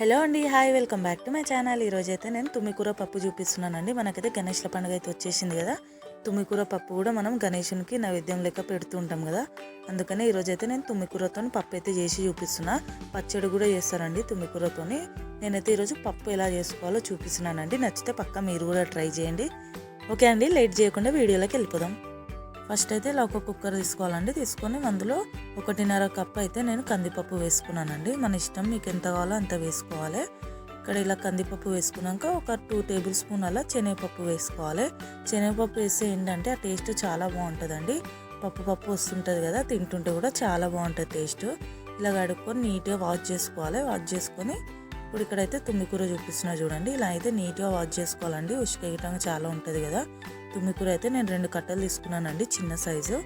Hello అండి hi welcome back to my channel. ఈరోజు అయితే నేను తుమ్మికూర పప్పు చూపిస్తున్నానండి. మనకైతే గణేష్ల పండుగ అయితే వచ్చేసింది కదా. తుమ్మికూర పప్పు కూడా మనం గణేషునికి నైవేద్యం లెక్క పెడుతూ ఉంటాం కదా. అందుకనే ఈరోజు అయితే నేను తుమ్మికూరతో పప్పు అయితే చేసి చూపిస్తున్నా. పచ్చడి కూడా చేస్తారండి తుమ్మికూరతోని. నేనైతే ఈరోజు పప్పు ఎలా చేసుకోవాలో చూపిస్తున్నానండి. నచ్చితే పక్క మీరు కూడా ట్రై చేయండి. ఓకే అండి లేట్ చేయకుండా వీడియోలోకి వెళ్ళిపోదాం. ఫస్ట్ అయితే ఇలా ఒక కుక్కర్ తీసుకోవాలండి. తీసుకొని అందులో ఒకటిన్నర కప్ అయితే నేను కందిపప్పు వేసుకున్నానండి. మన ఇష్టం మీకు ఎంత కావాలో అంత వేసుకోవాలి. ఇక్కడ ఇలా కందిపప్పు వేసుకున్నాక ఒక టూ టేబుల్ స్పూన్ అలా శనగపప్పు వేసుకోవాలి. శనగపప్పు వేస్తే ఏంటంటే ఆ టేస్ట్ చాలా బాగుంటుందండి. పప్పు పప్పు వస్తుంటుంది కదా తింటుంటే కూడా చాలా బాగుంటుంది టేస్ట్. ఇలా కడుక్కొని నీట్గా వాష్ చేసుకోవాలి. వాష్ చేసుకొని ఇప్పుడు ఇక్కడైతే తుమ్మికూర చూపిస్తున్నా చూడండి. ఇలా అయితే నీట్గా వాష్ చేసుకోవాలండి. ఉష్కేయటం చాలా ఉంటుంది కదా. తుమ్మికూర అయితే నేను రెండు కట్టలు తీసుకున్నానండి చిన్న సైజు.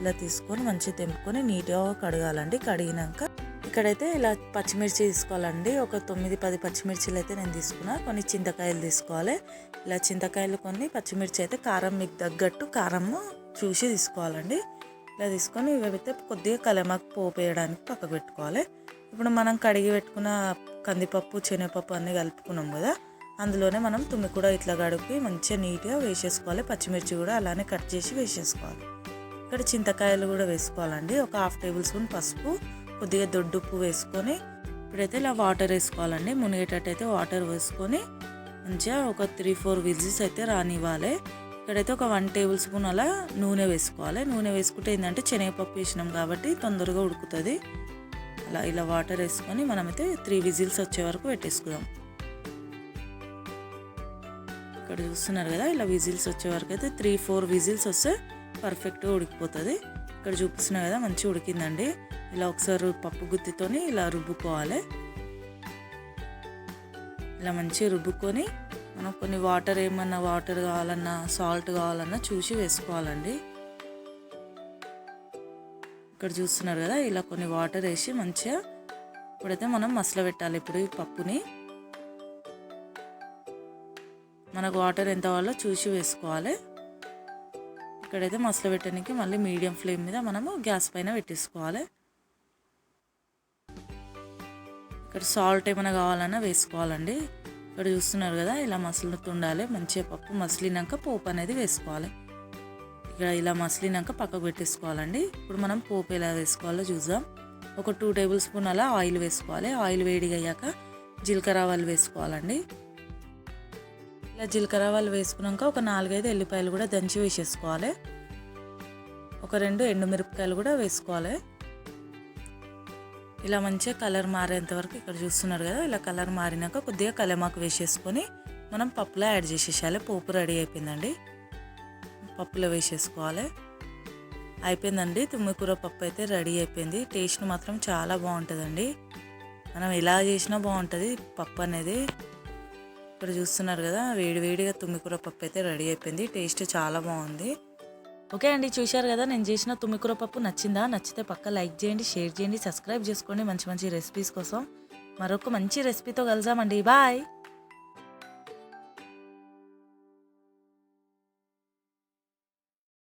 ఇలా తీసుకొని మంచిగా తెంపుకొని నీట్గా కడగాలండి. కడిగినాక ఇక్కడైతే ఇలా పచ్చిమిర్చి తీసుకోవాలండి. ఒక తొమ్మిది పది పచ్చిమిర్చిలు అయితే నేను తీసుకున్నా. కొన్ని చింతకాయలు తీసుకోవాలి. ఇలా చింతకాయలు కొన్ని పచ్చిమిర్చి అయితే కారం మీకు తగ్గట్టు కారము చూసి తీసుకోవాలండి. ఇలా తీసుకొని ఇవైతే కొద్దిగా కలమాకు పోపు వేయడానికి పక్కకు పెట్టుకోవాలి. ఇప్పుడు మనం కడిగి పెట్టుకున్న కందిపప్పు శనగపప్పు అన్నీ కలుపుకున్నాం కదా అందులోనే మనం తుమ్మి కూడా ఇట్లా గడిపి మంచిగా నీట్గా వేసేసుకోవాలి. పచ్చిమిర్చి కూడా అలానే కట్ చేసి వేసేసుకోవాలి. ఇక్కడ చింతకాయలు కూడా వేసుకోవాలండి. ఒక హాఫ్ టేబుల్ స్పూన్ పసుపు కొద్దిగా దొడ్డుప్పు వేసుకొని ఇప్పుడైతే ఇలా వాటర్ వేసుకోవాలండి. మునిగేటట్టయితే వాటర్ వేసుకొని మంచిగా ఒక త్రీ ఫోర్ విజిల్స్ అయితే రానివ్వాలి. ఇక్కడైతే ఒక వన్ టేబుల్ స్పూన్ అలా నూనె వేసుకోవాలి. నూనె వేసుకుంటే ఏంటంటే శనగపప్పు వేసినాం కాబట్టి తొందరగా ఉడుకుతుంది. అలా ఇలా వాటర్ వేసుకొని మనమైతే త్రీ విజిల్స్ వచ్చే వరకు పెట్టేసుకుందాం. ఇక్కడ చూస్తున్నారు కదా ఇలా విజిల్స్ వచ్చే వరకు అయితే త్రీ ఫోర్ విజిల్స్ వస్తే పర్ఫెక్ట్గా ఉడికిపోతుంది. ఇక్కడ చూపిస్తున్నా కదా మంచిగా ఉడికిందండి. ఇలా ఒకసారి పప్పు గుత్తితోని ఇలా రుబ్బుకోవాలి. ఇలా మంచిగా రుబ్బుకొని మనం కొన్ని వాటర్ ఏమన్నా వాటర్ కావాలన్నా సాల్ట్ కావాలన్నా చూసి వేసుకోవాలండి. ఇక్కడ చూస్తున్నారు కదా ఇలా కొన్ని వాటర్ వేసి మంచిగా ఇప్పుడైతే మనం మసలు పెట్టాలి ఇప్పుడు ఈ పప్పుని మనకు వాటర్ ఎంత కావాలో చూసి వేసుకోవాలి. ఇక్కడైతే మసలు పెట్టడానికి మళ్ళీ మీడియం ఫ్లేమ్ మీద మనము గ్యాస్ పైన పెట్టేసుకోవాలి. ఇక్కడ సాల్ట్ ఏమైనా కావాలన్నా వేసుకోవాలండి. ఇక్కడ చూస్తున్నారు కదా ఇలా మసలుతుండాలి మంచిగా పప్పు మసిలినాక పోపు అనేది వేసుకోవాలి. ఇక్కడ ఇలా మసిలినాక పక్కకు పెట్టేసుకోవాలండి. ఇప్పుడు మనం పోపు ఎలా వేసుకోవాలో చూద్దాం. ఒక టూ టేబుల్ స్పూన్ అలా ఆయిల్ వేసుకోవాలి. ఆయిల్ వేడిగా అయ్యాక జీలకర్ర ఆవాలు వేసుకోవాలండి. ఇలా జీలకర్ర వాళ్ళు వేసుకున్నాక ఒక నాలుగైదు ఎల్లిపాయలు కూడా దంచి వేసేసుకోవాలి. ఒక రెండు ఎండుమిరపకాయలు కూడా వేసుకోవాలి. ఇలా మంచిగా కలర్ మారేంత వరకు ఇక్కడ చూస్తున్నారు కదా ఇలా కలర్ మారినాక కొద్దిగా కలమాకు వేసేసుకొని మనం పప్పులో యాడ్ చేసేసాలి పోపు రెడీ అయిపోయిందండి. పప్పులో వేసేసుకోవాలి. అయిపోయిందండి. తుమ్మికూర పప్పు అయితే రెడీ అయిపోయింది. టేస్ట్ మాత్రం చాలా బాగుంటుందండి. మనం ఎలా చేసినా బాగుంటుంది పప్పు అనేది. ఇక్కడ చూస్తున్నారు కదా వేడివేడిగా తుమ్మికూర పప్పు అయితే రెడీ అయిపోయింది. టేస్ట్ చాలా బాగుంది. ఓకే అండి చూశారు కదా నేను చేసిన తుమ్మికూర పప్పు నచ్చిందా? నచ్చితే పక్క లైక్ చేయండి షేర్ చేయండి సబ్స్క్రైబ్ చేసుకోండి మంచి మంచి రెసిపీస్ కోసం. మరొక మంచి రెసిపీతో కలిసామండి బాయ్!